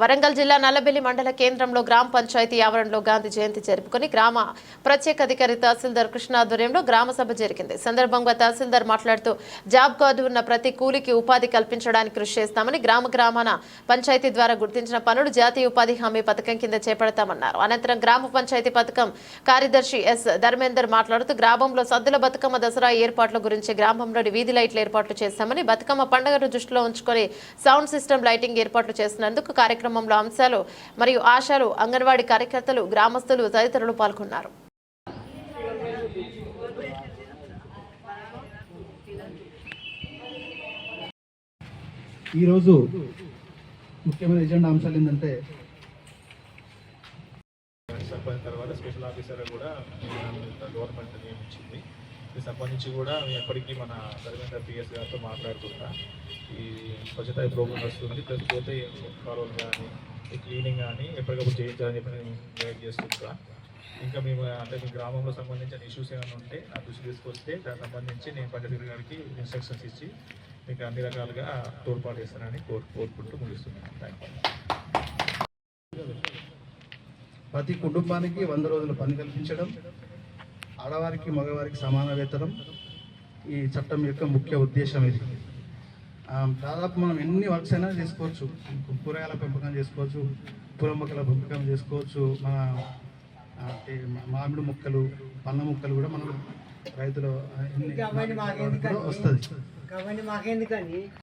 వరంగల్ జిల్లా నల్లబెల్లి మండల కేంద్రంలో గ్రామ పంచాయతీ ఆవరణలో గాంధీ జయంతి జరుపుకొని గ్రామ ప్రత్యేక అధికారి తహసీల్దార్ కృష్ణ ఆధ్వర్యంలో గ్రామ సభ జరిగింది. సందర్భంగా తహసీల్దార్ మాట్లాడుతూ జాబ్ కార్డు ఉన్న ప్రతి కూలికి ఉపాధి కల్పించడానికి కృషి చేస్తామని గ్రామ గ్రామాన పంచాయతీ ద్వారా గుర్తించిన పనులు జాతీయ ఉపాధి హామీ పథకం కింద చేపడతామన్నారు. అనంతరం గ్రామ పంచాయతీ పథకం కార్యదర్శి ఎస్ ధర్మేందర్ మాట్లాడుతూ గ్రామంలో సద్దుల బతుకమ్మ దసరా ఏర్పాట్ల గురించి గ్రామంలోని వీధి లైట్ల ఏర్పాట్లు చేస్తామని బతుకమ్మ పండుగను దృష్టిలో ఉంచుకొని సౌండ్ సిస్టమ్ లైటింగ్ ఏర్పాట్లు చేసినందుకు కార్యక్రమంలో అంశాలు మరియు ఆశాలు అంగన్వాడీ కార్యకర్తలు గ్రామస్తులు తదితరులు పాల్గొన్నారు. ఈరోజు ముఖ్యమైన ఎజెండా అంశాలు ఏంటంటే సర్పంచ్ తర్వాత స్పెషల్ ఆఫీసర్ కూడా గవర్నమెంట్ నియమించింది. దీనికి సంబంధించి కూడా ఎప్పటికీ మన ధర్మేంద్ర పిఎస్ గారితో మాట్లాడుకుంటా. ఈ స్వచ్ఛత ప్రోగ్రామ్ వస్తుంది. ప్లస్ పోతే కాలువలు కానీ క్లీనింగ్ కానీ ఎప్పటికప్పుడు చేయించాలని చెప్పి నేను గైడ్ చేస్తుంటా. ఇంకా మేము అంటే మీ గ్రామంలో సంబంధించిన ఇష్యూస్ ఏమైనా ఉంటే నా దృష్టి తీసుకొస్తే దానికి సంబంధించి నేను పంచాయతీ గారికి ఇన్స్ట్రక్షన్స్ ఇచ్చి మీకు అన్ని రకాలుగా తోడ్పాటు చేస్తానని కోరు కోరుకుంటూ ముగిస్తున్నాను. థ్యాంక్ యూ ప్రతి కుటుంబానికి వంద రోజుల పని కల్పించడం ఆడవారికి మగవారికి సమాన వేతనం ఈ చట్టం యొక్క ముఖ్య ఉద్దేశం ఇది. దాదాపు మనం ఎన్ని వర్క్స్ అయినా చేసుకోవచ్చు. కూరగాయల పెంపకం చేసుకోవచ్చు పూల మొక్కల పెంపకం చేసుకోవచ్చు మన అంటే మామిడి మొక్కలు పండ్ల మొక్కలు కూడా మనం రైతులు? వస్తుంది.